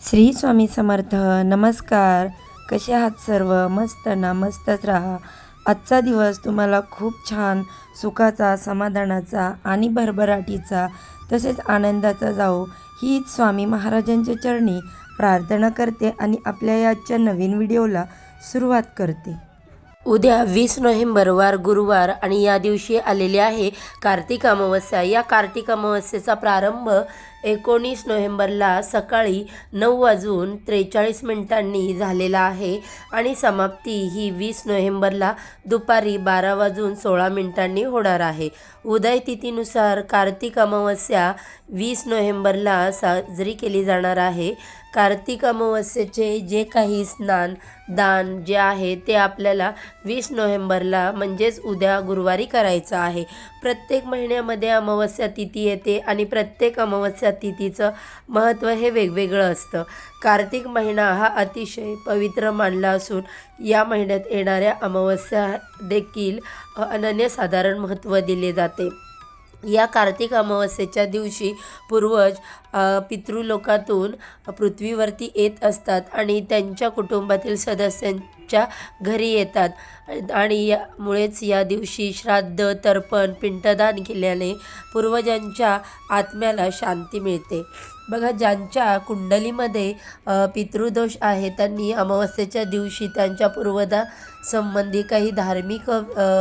श्री स्वामी समर्थ नमस्कार. कसे आहात सर्व? मस्त ना मस्तच राहा. आजचा दिवस तुम्हाला खूप छान सुखाचा समाधानाचा आणि भरभराटीचा तसेच आनंदाचा जाओ हीच स्वामी महाराजांच्या चरणी प्रार्थना करते आणि आपल्या याच्या आजच्या नवीन व्हिडिओला सुरुवात करते. उद्या वीस नोव्हेंबर वार गुरुवार आणि या दिवशी आलेले आहे कार्तिक अमावस्या. या कार्तिक अमावस्येचा प्रारंभ एकोणीस नोव्हेंबरला सकाळी नऊ वाजून त्रेचाळीस मिनिटांनी झालेला आहे आणि समाप्ती ही वीस नोव्हेंबरला दुपारी बारा वाजून सोळा मिनिटांनी होणार आहे. उदय तिथीनुसार कार्तिक अमावस्या वीस नोव्हेंबरला साजरी केली जाणार आहे. कार्तिक अमावस्येचे जे काही स्नान दान जे आहे ते आपल्याला वीस नोव्हेंबरला म्हणजेच उद्या गुरुवारी करायचं आहे. प्रत्येक महिन्यामध्ये अमावस्या तिथी येते आणि प्रत्येक अमावस्या तिथीचं महत्त्व हे वेगवेगळं असतं. कार्तिक महिना हा अतिशय पवित्र मानला असून या महिन्यात येणाऱ्या अमावस्या देखील अनन्यसाधारण महत्त्व दिले जाते. या कार्तिक अमावस्येच्या दिवशी पूर्वज पितृलोकातून पृथ्वीवरती येत असतात आणि त्यांच्या कुटुंबातील सदस्यां च्या घरी येतात. आणि यामुळेच या दिवशी श्राद्ध तर्पण पिंडदान केल्याने पूर्वजांच्या आत्म्याला शांती मिळते. बघा ज्यांच्या कुंडलीमध्ये पितृदोष आहे त्यांनी अमावस्येच्या दिवशी त्यांच्या पूर्वदा संबंधी काही धार्मिक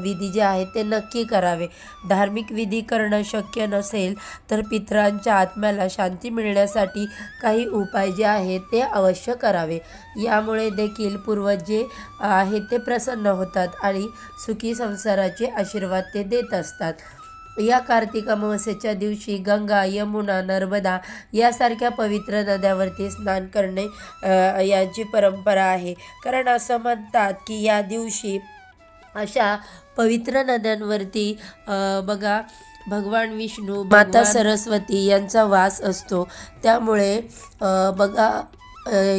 विधी जे आहेत ते नक्की करावे. धार्मिक विधी करणं शक्य नसेल तर पितरांच्या आत्म्याला शांती मिळण्यासाठी काही उपाय जे आहेत ते अवश्य करावे. यामुळे देखील पूर्वज जे आहेत ते प्रसन्न होतात आणि सुखी संसाराचे आशीर्वाद ते देत असतात. या कार्तिक अमावस्येच्या दिवशी गंगा यमुना नर्मदा यासारख्या पवित्र नद्यावरती स्नान करणे याची परंपरा आहे. कारण असं म्हणतात की या दिवशी अशा पवित्र नद्यांवरती बघा भगवान विष्णू माता सरस्वती यांचा वास असतो. त्यामुळे बघा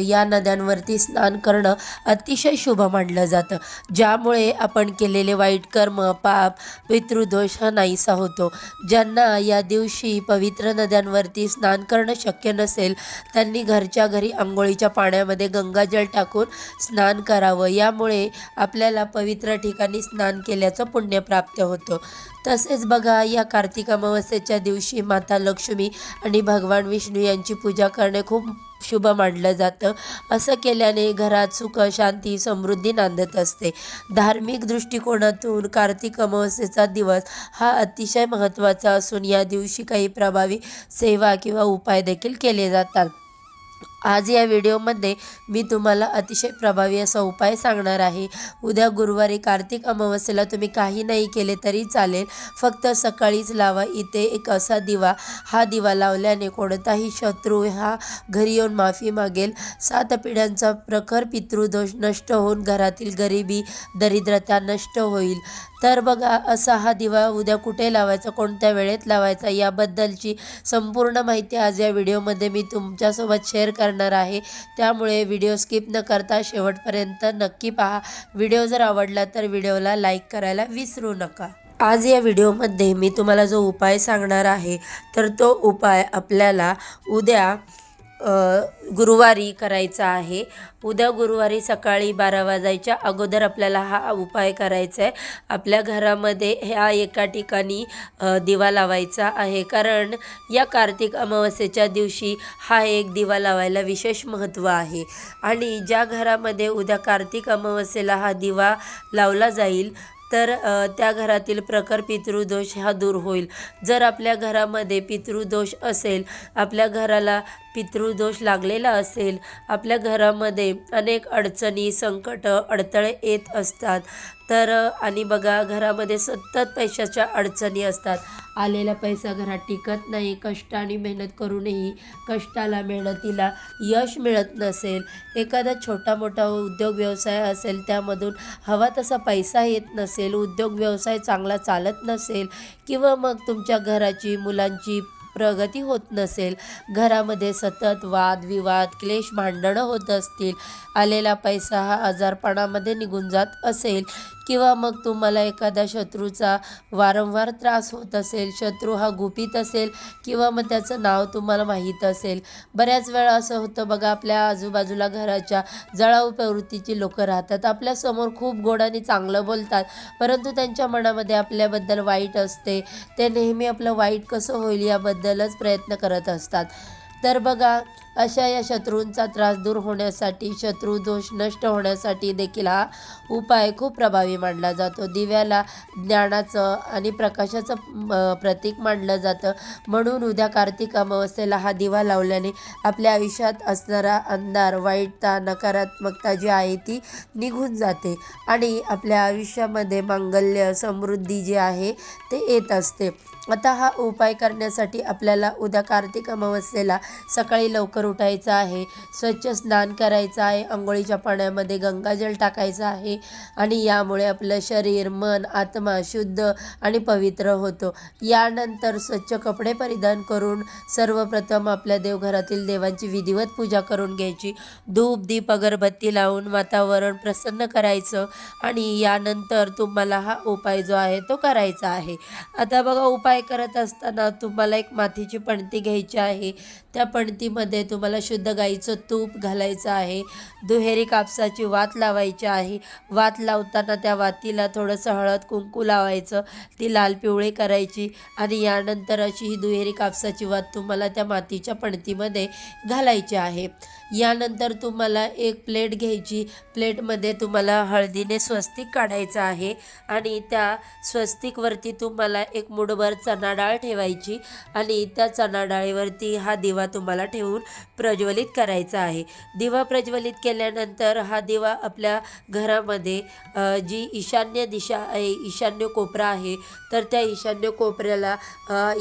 या नद्यांवरती स्नान करणं अतिशय शुभ मानलं जातं. ज्यामुळे आपण केलेले वाईट कर्म पाप पितृदोष हा नाहीसा होतो. ज्यांना या दिवशी पवित्र नद्यांवरती स्नान करणं शक्य नसेल त्यांनी घरच्या घरी आंघोळीच्या पाण्यामध्ये गंगाजल टाकून स्नान करावं. यामुळे आपल्याला पवित्र ठिकाणी स्नान केल्याचं पुण्य प्राप्त होतं. तसेच बघा या कार्तिक अमावस्येच्या दिवशी माता लक्ष्मी आणि भगवान विष्णू यांची पूजा करणे खूप शुभ मानलं जातं. असं केल्याने घरात सुख शांती समृद्धी नांदत असते. धार्मिक दृष्टिकोनातून कार्तिक अमावस्येचा दिवस हा अतिशय महत्त्वाचा असून या दिवशी काही प्रभावी सेवा किंवा उपाय देखील केले जातात. आज या व्हिडिओमध्ये मी तुम्हाला अतिशय प्रभावी असा उपाय सांगणार आहे. उद्या गुरुवारी कार्तिक अमावस्येला तुम्ही काही नाही केले तरी चालेल. फक्त सकाळीच लावा. इथे एक असा दिवा. हा दिवा लावल्याने कोणताही शत्रू हा घरी येऊन माफी मागेल. सात पिढ्यांचा प्रखर पितृदोष नष्ट होऊन घरातील गरिबी दरिद्रता नष्ट होईल. तर बघा असा हा दिवा उद्या कुठे लावायचा कोणत्या वेळेत लावायचा याबद्दलची संपूर्ण माहिती आज या व्हिडिओमध्ये मी तुमच्यासोबत शेअर करणार आहे. त्यामुळे व्हिडिओ स्किप न करता शेवटपर्यंत नक्की पहा. व्हिडिओ जर आवडला तर व्हिडिओला लाईक करायला विसरू नका. आज या व्हिडिओमध्ये मी तुम्हाला जो उपाय सांगणार आहे तर तो उपाय आपल्याला उद्या गुरुवारी करायचा आहे. उद्या गुरुवारी सकाळी बारा वाजायच्या अगोदर आपल्याला हा उपाय करायचा आहे. आपल्या घरामध्ये ह्या एका ठिकाणी दिवा लावायचा आहे. कारण या कार्तिक अमावस्येच्या दिवशी हा एक दिवा लावायला विशेष महत्त्व आहे. आणि ज्या घरामध्ये उद्या कार्तिक अमावस्येला हा दिवा लावला जाईल तर त्या घरातील प्रखर पितृदोष हा दूर होईल. जर आपल्या घरामध्ये पितृदोष असेल आपल्या घराला पितृदोष लागलेला असेल आपल्या घरामध्ये अनेक अडचणी संकट अडथळे येत असतात. तर आणि बघा घरामध्ये सतत पैशाच्या अडचणी असतात. आलेला पैसा घरात टिकत नाही. कष्ट आणि मेहनत करूनही कष्टाला मेहनतीला यश मिळत नसेल. एखादा छोटा मोठा उद्योग व्यवसाय असेल त्यामधून हवा तसा पैसा येत नसेल उद्योग व्यवसाय चांगला चालत नसेल किंवा मग तुमच्या घराची मुलांची प्रगती होत नसेल. घरामध्ये सतत वाद विवाद क्लेश भांडणं होत असतील. आलेला पैसा हा आजारपणामध्ये निघून जात असेल. किंवा मग तुम्हाला एखाद्या शत्रूचा वारंवार त्रास होत असेल शत्रू हा गुपित असेल किंवा मग त्याचं नाव तुम्हाला माहीत असेल. बऱ्याच वेळा असं होतं बघा आपल्या आजूबाजूला घराच्या जळाऊ प्रवृत्तीची लोकं राहतात. आपल्यासमोर खूप गोड आणि चांगलं बोलतात परंतु त्यांच्या मनामध्ये आपल्याबद्दल वाईट असते. ते नेहमी आपलं वाईट कसं होईल याबद्दलच प्रयत्न करत असतात. तर बघा अशा या शत्रूंचा त्रास दूर होण्यासाठी शत्रू दोष नष्ट होण्यासाठी देखील हा उपाय खूप प्रभावी मानला जातो. दिव्याला ज्ञानाचं आणि प्रकाशाचं प्रतीक मानलं जातं. म्हणून उद्या कार्तिक अमावस्येला हा दिवा लावल्याने आपल्या आयुष्यात असणारा अंधार वाईटता नकारात्मकता जी आहे ती निघून जाते आणि आपल्या आयुष्यामध्ये मांगल्य समृद्धी जी आहे ते येत असते. आता हा उपाय करण्यासाठी आपल्याला उद्या कार्तिक अमावस्येला सकाळी लवकर उठायचं आहे स्वच्छ स्नान करायचं आहे आंघोळीच्या पाण्यामध्ये गंगाजल टाकायचं आहे आणि यामुळे आपलं शरीर मन आत्मा शुद्ध आणि पवित्र होतो. यानंतर स्वच्छ कपडे परिधान करून सर्वप्रथम आपल्या देवघरातील देवांची विधिवत पूजा करून घ्यायची. धूप दीप अगरबत्ती लावून वातावरण प्रसन्न करायचं आणि यानंतर तुम्हाला हा उपाय जो आहे तो करायचा आहे. आता बघा उपाय करत असताना तुम्हाला एक मातीची पणती घ्यायची आहे. त्या पणतीमध्ये तुम्हाला शुद्ध गाईचं तूप घालायचं आहे. दुहेरी कापसाची वात लावायची आहे. वात लावताना त्या वातीला थोडंसं हळद कुंकू लावायचं. ती लाल पिवळी करायची आणि यानंतर अशी ही दुहेरी कापसाची वात तुम्हाला त्या मातीच्या पणतीमध्ये घालायची आहे. यानंतर तुम्हाला एक प्लेट घ्यायची. प्लेटमध्ये तुम्हाला हळदीने स्वस्तिक काढायचं आहे आणि त्या स्वस्तिकवरती तुम्हाला एक मुठभर चणा डाळ ठेवायची आणि त्या चणा डाळीवरती हा दिवा तुम्हाला ठेवून प्रज्वलित करायचा आहे. दिवा प्रज्वलित केल्यानंतर हा दिवा आपल्या घरामध्ये जी ईशान्य दिशा आहे ईशान्य कोपरा आहे तर त्या ईशान्य कोपऱ्याला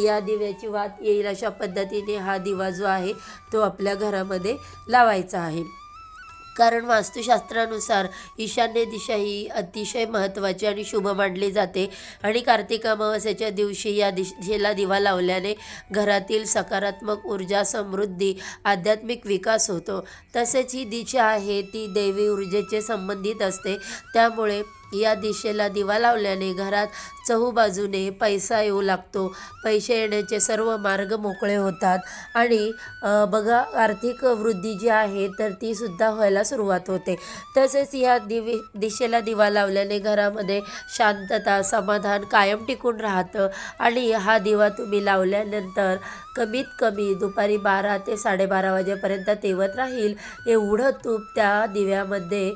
या दिव्याची वात येईल अशा पद्धतीने हा दिवा जो आहे तो आपल्या घरामध्ये लावायचा आहे. कारण वास्तुशास्त्रानुसार ईशान्य दिशा ही अतिशय महत्त्वाची आणि शुभ मानली जाते आणि कार्तिक अमावस्याच्या दिवशी या दिशेला दिवा लावल्याने घरातील सकारात्मक ऊर्जा समृद्धी आध्यात्मिक विकास होतो. तसेच ही दिशा आहे ती देवी ऊर्जेचे संबंधित असते. त्यामुळे या दिशेला दिवा लावल्याने घरात चहूबाजूने पैसा येऊ लागतो. पैसे येण्याचे सर्व मार्ग मोकळे होतात. आणि बघा आर्थिक वृद्धी जी आहे तर ती सुद्धा व्हायला सुरुवात होते. तसेच या दिवे दिशेला दिवा लावल्याने घरामध्ये शांतता समाधान कायम टिकून राहतं. आणि हा दिवा तुम्ही लावल्यानंतर कमीत कमी दुपारी बारा ते साडेबारा वाजेपर्यंत तेवत राहील. एवढं तूप त्या दिव्यामध्ये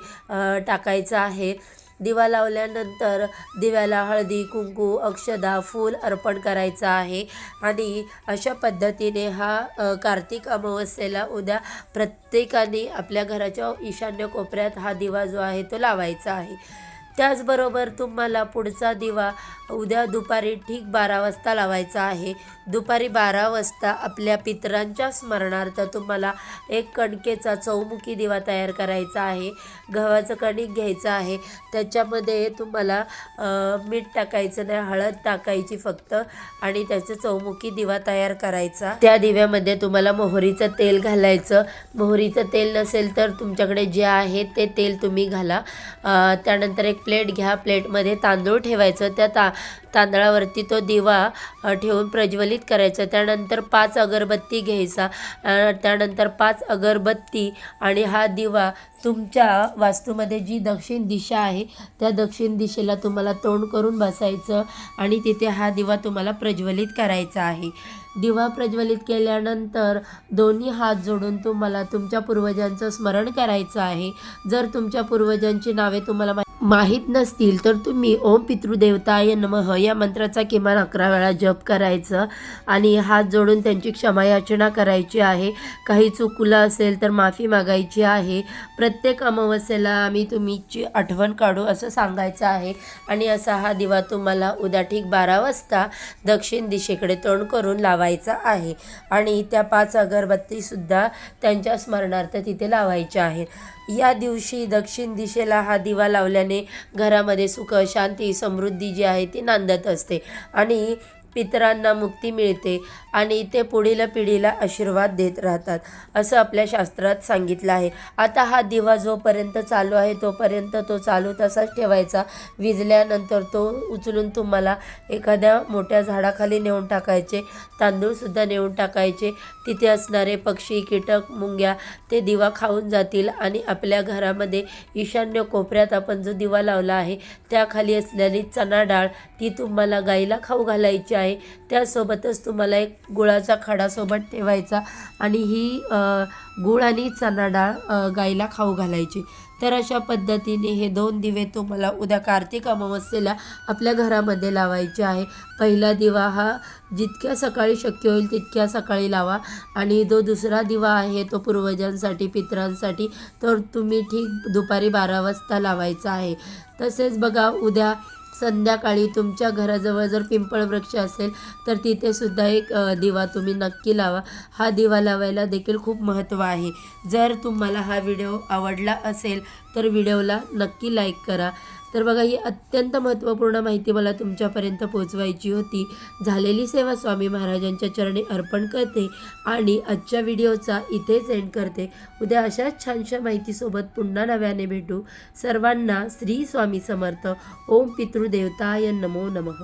टाकायचं आहे. दिवा लावल्यानंतर दिव्याला हळदी कुंकू अक्षदा फूल अर्पण करायचं आहे. आणि अशा पद्धतीने हा कार्तिक अमावस्येला उद्या प्रत्येकाने आपल्या घराच्या ईशान्य कोपऱ्यात हा दिवा जो आहे तो लावायचा आहे. त्याचबरोबर तुम्हाला पुढचा दिवा उद्या दुपारी ठीक बारा वाजता लावायचा आहे. दुपारी बारा वाजता आपल्या पितरांच्या स्मरणार्थ तुम्हाला एक कणकेचा चौमुखी दिवा तयार करायचा आहे. गव्हाचं कणिक घ्यायचं आहे. त्याच्यामध्ये तुम्हाला मीठ टाकायचं नाही हळद टाकायची फक्त आणि त्याचं चौमुखी दिवा तयार करायचा. त्या दिव्यामध्ये तुम्हाला मोहरीचं तेल घालायचं. मोहरीचं तेल नसेल तर तुमच्याकडे जे आहे ते तेल तुम्ही घाला. त्यानंतर एक प्लेट घ्या. प्लेटमध्ये तांदूळ ठेवायचं. त्या ता तांदळावरती तो दिवा ठेवून प्रज्वलित करायचा. त्यानंतर पाच अगरबत्ती घ्यायचा. त्यानंतर पाच अगरबत्ती आणि हा दिवा तुमच्या वास्तूमध्ये जी दक्षिण दिशा आहे त्या दक्षिण दिशेला तुम्हाला तोंड करून बसायचं आणि तिथे हा दिवा तुम्हाला प्रज्वलित करायचा आहे. दिवा प्रज्वलित केल्यानंतर दोन्ही हात जोडून तुम्हाला तुमच्या पूर्वजांचं स्मरण करायचं आहे. जर तुमच्या पूर्वजांची नावे तुम्हाला माहीत नसतील तर तुम्ही ओम पितृदेवताय नमः या मंत्राचा किमान अकरा वेळा जप करायचं आणि हात जोडून त्यांची क्षमायाचना करायची आहे. काही चुकलं असेल तर माफी मागायची आहे. प्रत्येक अमावस्येला आम्ही तुमची आठवण काढू असं सांगायचं आहे. आणि असा हा दिवा तुम्हाला उद्या ठीक बारा वाजता दक्षिण दिशेकडे तोंड करून लावायचा आहे. आणि त्या पाच अगरबत्तीसुद्धा त्यांच्या स्मरणार्थ तिथे लावायच्या आहेत. या दिवशी दक्षिण दिशेला हा दिवा लावल्याने घरामध्ये सुख शांती समृद्धी जी आहे ती नांदत असते. आणि पितरांना मुक्ती मिळते आणि ते पुढील पिढीला आशीर्वाद देत राहतात असं आपल्या शास्त्रात सांगितलं आहे. आता हा दिवा जोपर्यंत चालू आहे तोपर्यंत तो चालू तसाच ठेवायचा. विजल्यानंतर तो उचलून तुम्हाला एखाद्या मोठ्या झाडाखाली नेऊन टाकायचे तांदूळसुद्धा नेऊन टाकायचे. तिथे असणारे पक्षी कीटक मुंग्या ते दिवा खाऊन जातील आणि आपल्या घरामध्ये ईशान्य कोपऱ्यात आपण जो दिवा लावला आहे त्याखाली असलेली चणा डाळ ती तुम्हाला गाईला खाऊ घालायची आहे. त्यासोबतच तुम्हाला एक गुळाचा खडासोबत ठेवायचा आणि ही गुळ आणि चणा डाळ गाईला खाऊ घालायची. तर अशा पद्धतीने हे दोन दिवे तुम्हाला उद्या कार्तिक अमावस्येला आपल्या घरामध्ये लावायचे आहे. पहिला दिवा हा जितक्या सकाळी शक्य होईल तितक्या सकाळी लावा आणि जो दुसरा दिवा आहे तो पूर्वजांसाठी पितरांसाठी तर तुम्ही ठीक दुपारी बारा वाजता लावायचा आहे. तसेच बघा उद्या संध्याकाळी तुमच्या घराजवळ जर पिंपळ वृक्ष असेल तर तिथे सुद्धा एक दिवा तुम्ही नक्की लावा. हा दिवा लावायला देखील खूप महत्त्व आहे. जर तुम्हाला हा व्हिडिओ आवडला असेल तर व्हिडिओला नक्की लाईक करा. तर बघा ही अत्यंत महत्त्वपूर्ण माहिती मला तुमच्यापर्यंत पोहोचवायची होती. झालेली सेवा स्वामी महाराजांच्या चरणी अर्पण करते आणि आजच्या व्हिडिओचा इथेच एंड करते. उद्या अशाच छानशा माहितीसोबत पुन्हा नव्याने भेटू. सर्वांना श्री स्वामी समर्थ. ओम पितृदेवताय नमो नमः.